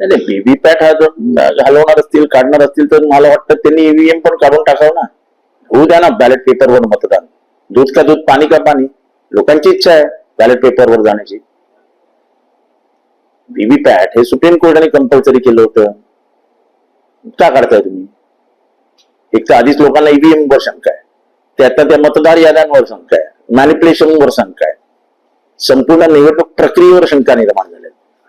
नाही व्हीव्हीपॅट हा जर घालवणार असतील काढणार असतील तर मला वाटतं त्यांनी ईव्हीएम पण काढून टाकावं ना. होऊ द्या ना बॅलेट पेपरवर मतदान. दूध का दूध पाणी का पाणी? लोकांची इच्छा आहे बॅलेट पेपरवर जाण्याची. व्हीव्हीपॅट हे सुप्रीम कोर्टाने कंपल्सरी केलं होतं. का काढताय तुम्ही? एक तर आधीच लोकांना ईव्हीएम वर शंका आहे. ते आता त्या मतदार याद्यांवर शंका आहे. मॅनिप्युलेशनवर शंका आहे. संपूर्ण निवडणूक प्रक्रियेवर शंका निर्माण झाली.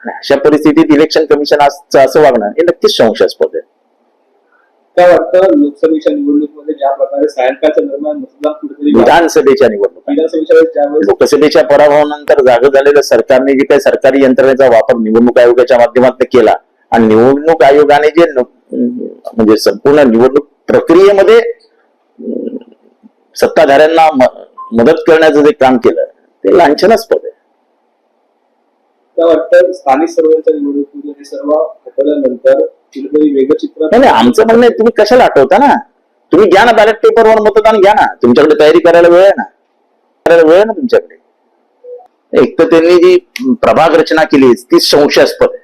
अशा परिस्थितीत इलेक्शन कमिशन आजचं असं वागणं हे नक्कीच संशयास्पद आहे. काय वाटतं? लोकसभेच्या निवडणुकीमध्ये ज्या प्रकारे सायंकाळच्या दरम्यान मतदान कुठेतरी विधानसभेच्या निवडणुका. लोकसभेच्या पराभवानंतर जागं झालेल्या सरकारने जे काही सरकारी यंत्रणेचा वापर निवडणूक आयोगाच्या माध्यमातून केला आणि निवडणूक आयोगाने जे म्हणजे संपूर्ण निवडणूक प्रक्रियेमध्ये सत्ताधाऱ्यांना मदत करण्याचं जे काम केलं ते लांछनास्पद आहे. काय वाटतं स्थानिक निवडणुकीमध्ये हे सर्व हटवल्यानंतर कुठेतरी वेगळं चित्र नाही नाही, आमचं म्हणणं आहे तुम्ही कशाला आठवता ना? तुम्ही घ्या ना बॅलेट पेपरवर मतदान घ्या ना. तुमच्याकडे तयारी करायला वेळ आहे ना? करायला वेळ आहे ना तुमच्याकडे? एक तर त्यांनी जी प्रभाग रचना केली ती संशयास्पद. आहे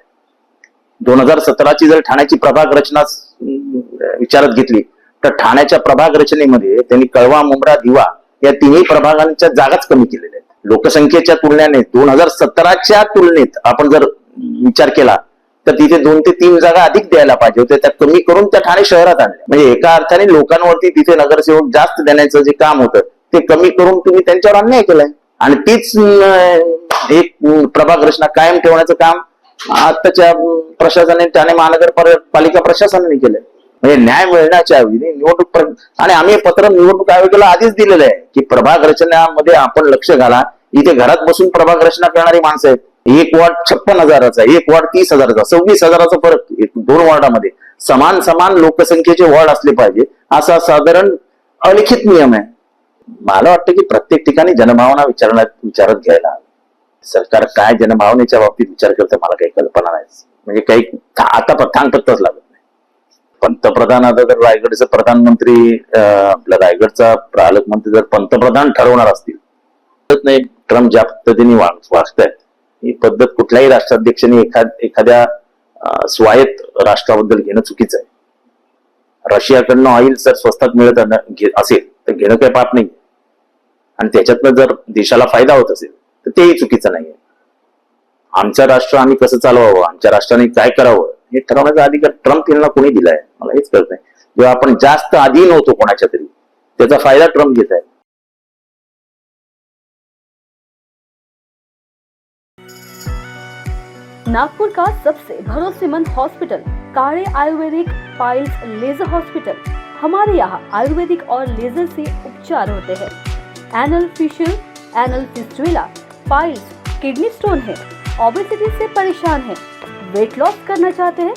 दोन हजार सतराची जर ठाण्याची प्रभाग रचना अं, विचारात घेतली तर ठाण्याच्या प्रभाग रचनेमध्ये त्यांनी कळवा मुंब्रा दिवा या तिन्ही प्रभागांच्या जागाच कमी केलेल्या आहेत. लोकसंख्येच्या तुलनेने दोन हजार सतराच्या तुलनेत आपण जर विचार केला तर तिथे दोन ते तीन जागा अधिक द्यायला पाहिजे होत्या त्या कमी करून त्या ठाणे शहरात आणल्या. म्हणजे एका अर्थाने लोकांवरती तिथे नगरसेवक जास्त देण्याचं जे काम होतं ते कमी करून तुम्ही त्यांच्यावर अन्याय केलाय. आणि तीच एक प्रभाग रचना कायम ठेवण्याचं काम आताच्या प्रशासनाने ठाणे महानगरपालिका प्रशासनाने केलंय. म्हणजे न्याय मिळण्याच्या निवडणूक आणि आम्ही पत्र निवडणूक आयोगाला आधीच दिलेलं आहे की प्रभाग रचनामध्ये आपण लक्ष घाला इथे घरात बसून प्रभाग रचना करणारी माणसं आहेत. एक वॉर्ड छप्पन हजाराचा एक वॉर्ड तीस हजाराचा सव्वीस हजाराचा फरक एक दोन वॉर्डामध्ये. समान समान लोकसंख्येचे वॉर्ड असले पाहिजे असा साधारण अलिखित नियम आहे. मला वाटतं की प्रत्येक ठिकाणी जनभावना विचारण्यात विचारात घ्यायला सरकार काय जनभावनेच्या बाबतीत विचार करतं मला काही कल्पना नाही. म्हणजे काही आता थांगतच लागत नाही. पंतप्रधान आता जर रायगडचं प्रधानमंत्री अं, आपल्या रायगडचा पालकमंत्री जर पंतप्रधान ठरवणार असतील कळत नाही. ट्रम्प ज्या पद्धतीने वाग- वागतायत. ही पद्धत कुठल्याही राष्ट्राध्यक्षांनी एखाद एखाद्या स्वायत्त राष्ट्राबद्दल घेणं चुकीचं आहे. रशियाकडनं ऑइल जर स्वस्तात मिळत असेल तर घेणं काही पाप नाही. आणि त्याच्यातनं जर देशाला फायदा होत असेल तर तेही चुकीचं नाहीये. आमचं राष्ट्र आम्ही कसं चालवावं? आमच्या राष्ट्राने काय करावं? हे ठरवण्याचा अधिकार ट्रम्प यांना कोणी दिलाय? मला हेच कळत नाही. जेव्हा आपण जास्त अधीन होतो कोणाच्या तरी त्याचा फायदा ट्रम्प घेत आहे. नागपुर का सबसे भरोसेमंद hospital Kade Ayurvedic piles laser hospital हमारे यहाँ आयुर्वेदिक और लेजर से उपचार होते हैं। Anal fissure anal fistula piles kidney stone है। ओबेसिटी से परेशान है। वेट लॉस करना चाहते हैं।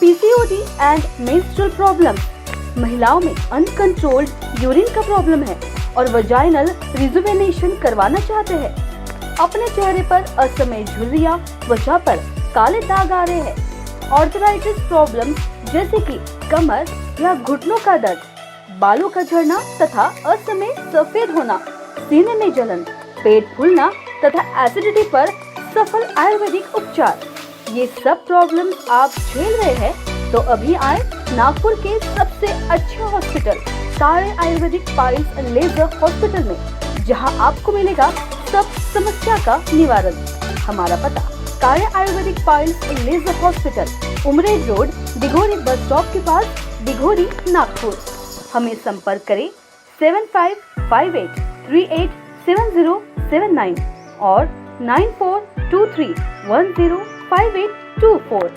पीसीओडी एंड मेंस्ट्रुअल प्रॉब्लम महिलाओं में अनकंट्रोल्ड यूरिन का प्रॉब्लम है और वजाइनल रिजुवेनेशन करवाना चाहते हैं। अपने चेहरे पर असमय झुर्रियाँ, त्वचा पर काले दाग आ रहे हैं। ऑर्थराइटिस प्रॉब्लम जैसे कि कमर या घुटनों का दर्द, बालों का झड़ना तथा असमय सफ़ेद होना, सीने में जलन, पेट फूलना तथा एसिडिटी पर सफल आयुर्वेदिक उपचार। ये सब प्रॉब्लम आप झेल रहे हैं तो अभी आए नागपुर के सबसे अच्छे हॉस्पिटल सारे आयुर्वेदिक पाइल्स लेजर हॉस्पिटल में, जहाँ आपको मिलेगा सब समस्या का निवारण। हमारा पता कार्य Ayurvedic piles laser hospital Umred road, Dighori bus stop के पास, दिघोरी, नागपुर। हमें संपर्क करें seven five five eight three eight seven zero seven nine और nine four two three one zero five eight two four.